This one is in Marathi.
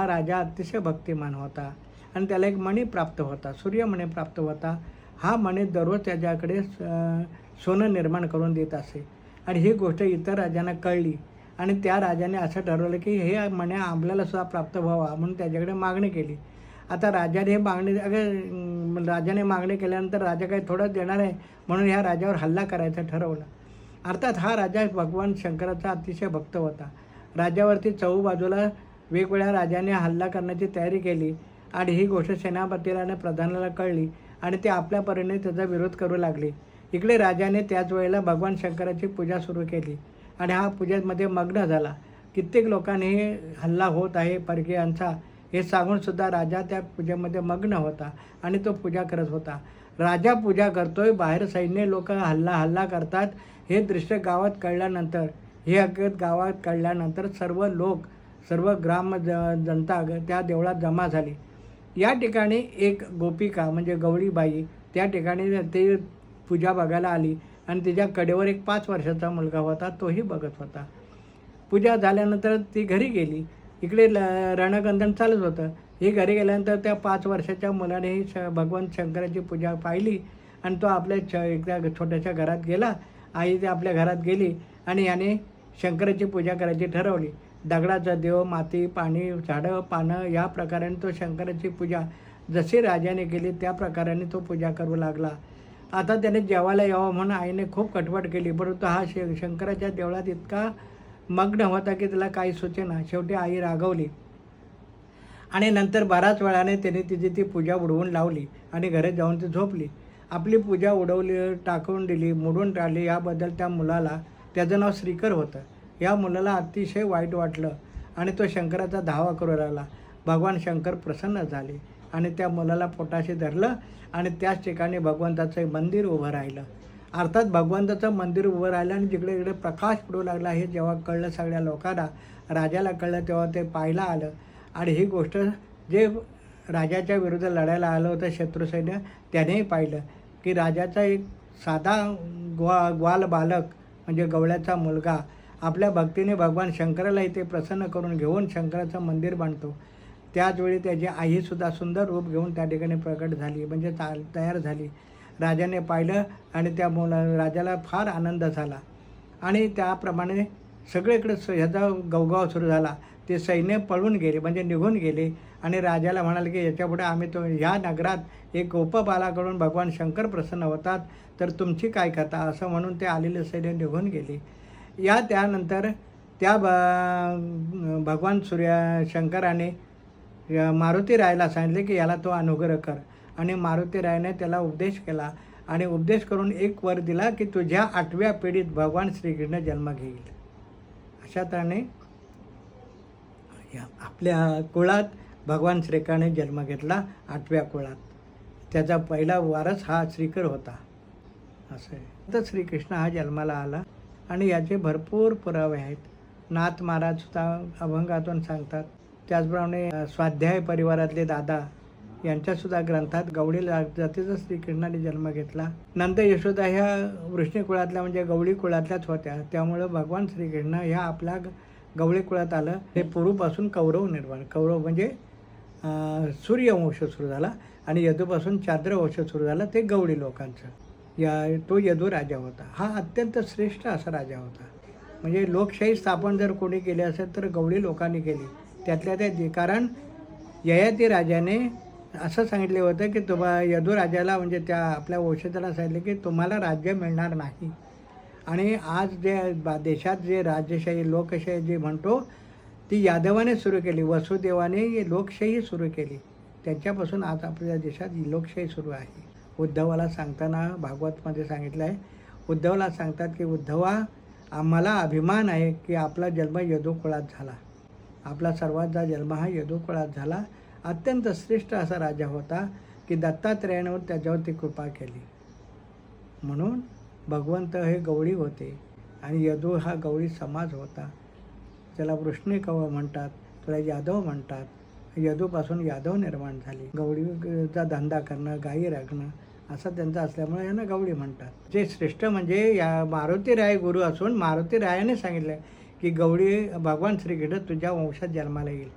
हा राजा अतिशय भक्तिमान होता आणि त्याला एक मणी प्राप्त होता सूर्यमणी प्राप्त होता. हा मणी दररोज त्याच्याकडे सोनं निर्माण करून देत असे. आणि ही गोष्ट इतर राजांना कळली. आणि त्या राजाने असं ठरवलं की हे मण्या आपल्याला सुद्धा प्राप्त व्हावा म्हणून त्याच्याकडे मागणी केली. आता राजाने हे मागणी अगं राजाने मागणी केल्यानंतर राजा काही थोडंच देणार आहे म्हणून ह्या राजावर हल्ला करायचा ठरवलं. अर्थात हा राजा भगवान शंकराचा अतिशय भक्त होता. राजावरती चहू बाजूला वेगवेगळ्या राजाने हल्ला करण्याची तयारी केली आणि ही गोष्ट सेनापतीला आणि प्रधानाला कळली आणि ते आपल्या परीने त्याचा विरोध करू लागले. इकडे राजाने त्याच वेळेला भगवान शंकराची पूजा सुरू केली आणि हा पूजेमध्ये मग्न झाला. कित्येक लोकांनी हल्ला होत आहे परकीयांचा हे सांगूनसुद्धा राजा त्या पूजेमध्ये मग्न होता आणि तो पूजा करत होता. राजा पूजा करतोय बाहेर सैन्य लोक हल्ला हल्ला करतात हे दृश्य गावात कळल्यानंतर हे हकीकत गावात कळल्यानंतर सर्व लोक सर्व ग्राम ज जनता ग- त्या देवळात जमा झाली. या ठिकाणी एक गोपिका म्हणजे गवळीबाई त्या ठिकाणी ते पूजा बघायला आली आणि तिच्या कडेवर एक पाच वर्षाचा मुलगा होता तोही बघत होता. पूजा झाल्यानंतर ती घरी गेली. इकडे ल रणगंधन चालूच होतं. ही घरी गेल्यानंतर त्या पाच वर्षाच्या मुलाने श भगवान शंकराची पूजा पाहिली आणि तो आपल्या छ एकदा छोट्याशा घरात गेला. आई ते आपल्या घरात गेली आणि याने शंकराची पूजा करायची ठरवली. दगडाचा देव माती पाणी झाडं पानं या प्रकाराने तो शंकराची पूजा. जशी राजाने केली त्या प्रकाराने तो पूजा करू लागला. आता त्याने जेवायला यावं म्हणून आईने खूप कटवट केली परंतु हा श शंकराच्या देवळात इतका मग्न होता की त्याला काही सुचेना. शेवटी आई रागवली. आणि नंतर बराच वेळाने त्याने तिची ती पूजा उडवून लावली आणि घरी जाऊन ती झोपली. आपली पूजा उडवली टाकून दिली मोडून टाळली याबद्दल त्या मुलाला त्याचं नाव श्रीकर होतं. या मुलाला अतिशय वाईट वाटलं आणि तो शंकराचा धावा करू लागला. भगवान शंकर प्रसन्न झाले आणि त्या मुलाला पोटाशी धरलं आणि त्याच ठिकाणी भगवंताचं मंदिर उभं राहिलं. अर्थात भगवंताचं मंदिर उभं राहिलं आणि जिकडे इकडे प्रकाश पडू लागला हे जेव्हा कळलं सगळ्या लोकांना राजाला कळलं तेव्हा ते पाहायला आलं. आणि ही गोष्ट जे राजाच्या विरुद्ध लढायला आलं होतं शत्रुसैन्य त्यानेही पाहिलं की राजाचा एक साधा ग्वा ग्वाल बालक म्हणजे गवळ्याचा मुलगा आपल्या भक्तीने भगवान शंकराला इथे प्रसन्न करून घेऊन शंकराचं मंदिर बांधतो. त्याचवेळी त्याची आईसुद्धा सुंदर रूप घेऊन त्या ठिकाणी प्रकट झाली म्हणजे ता तयार झाली. राजाने पाहिलं आणि त्या मुला राजाला फार आनंद झाला. आणि त्याप्रमाणे सगळीकडे स ह्याचा गवगाव सुरू झाला. ते सैन्य पळून गेले म्हणजे निघून गेले. आणि राजाला म्हणाले की याच्यापुढे आम्ही तो ह्या नगरात एक गोपबालाकडून भगवान शंकर प्रसन्न होतात. तर तुमची काय कथा? असं म्हणून ते आलेले सैन्य निघून गेले. या त्यानंतर त्या ब भगवान सूर्या शंकराने मारुती रायला सांगितले की याला तो अनुग्रह कर. आणि मारुती रायने त्याला उपदेश केला आणि उपदेश करून एक वर दिला की तुझ्या आठव्या पिढीत भगवान श्रीकृष्ण जन्म घेईल. अशा तऱ्हेने या आपल्या कुळात भगवान श्रीकृष्णाने जन्म घेतला आठव्या कुळात. त्याचा पहिला वारस हा श्रीकर होता. असं आहे. तर श्रीकृष्ण हा जन्माला आला. आणि याचे भरपूर पुरावे आहेत. नाथ महाराज सुद्धा अभंगातून सांगतात. त्याचप्रमाणे स्वाध्याय परिवारातले दादा यांच्यासुद्धा ग्रंथात गवळी जातीचा श्रीकृष्णाने जन्म घेतला. नंद यशोदा ह्या वृष्णी कुळातल्या म्हणजे गवळी कुळातल्याच होत्या. त्यामुळं भगवान श्रीकृष्ण ह्या आपल्या ग- गवळी कुळात आलं. ते पूर्वपासून कौरव निर्माण कौरव म्हणजे सूर्यवंश सुरू झाला आणि यदूपासून चांद्रवंश सुरू झाला ते गवळी लोकांचं. या तो यदू राजा होता. हा अत्यंत श्रेष्ठ असा राजा होता. म्हणजे लोकशाही स्थापन जर कोणी केली असेल तर गवळी लोकांनी केली. त्यातल्या त्या कारण ययाती राजाने असं सांगितले होतं की तुम्हा यदू राजाला म्हणजे त्या आपल्या वंशजाला सांगितले की तुम्हाला राज्य मिळणार नाही. आणि आज जे बा देशात जे राज्यशाही लोकशाही जे म्हणतो ती यादवाने सुरू केली. वसुदेवाने लोकशाही सुरू केली. त्यांच्यापासून आज आपल्या देशात लोकशाही सुरू आहे. उद्धवाला सांगताना भागवतमध्ये सांगितलं आहे. उद्धवला सांगतात की उद्धवा आम्हाला अभिमान आहे की आपला जन्म यदुकुळात झाला. आपला सर्वांचा जन्म हा यदुकुळात झाला. अत्यंत श्रेष्ठ असा राजा होता की दत्तात्रेयानं त्याच्यावरती कृपा केली. म्हणून भगवंत हे गवळी होते आणि यदू हा गवळी समाज होता. त्याला वृष्णी कव म्हणतात त्याला यादव म्हणतात. यदूपासून यादव निर्माण झाले. गवळीचा धंदा करणं गायी राखणं असं त्यांचा असल्यामुळे यांना गवळी म्हणतात. जे श्रेष्ठ म्हणजे या मारुती राय गुरु असून मारुती रायाने सांगितलं की गवळी भगवान श्रीकृष्ण तुझ्या वंशात जन्माला येईल.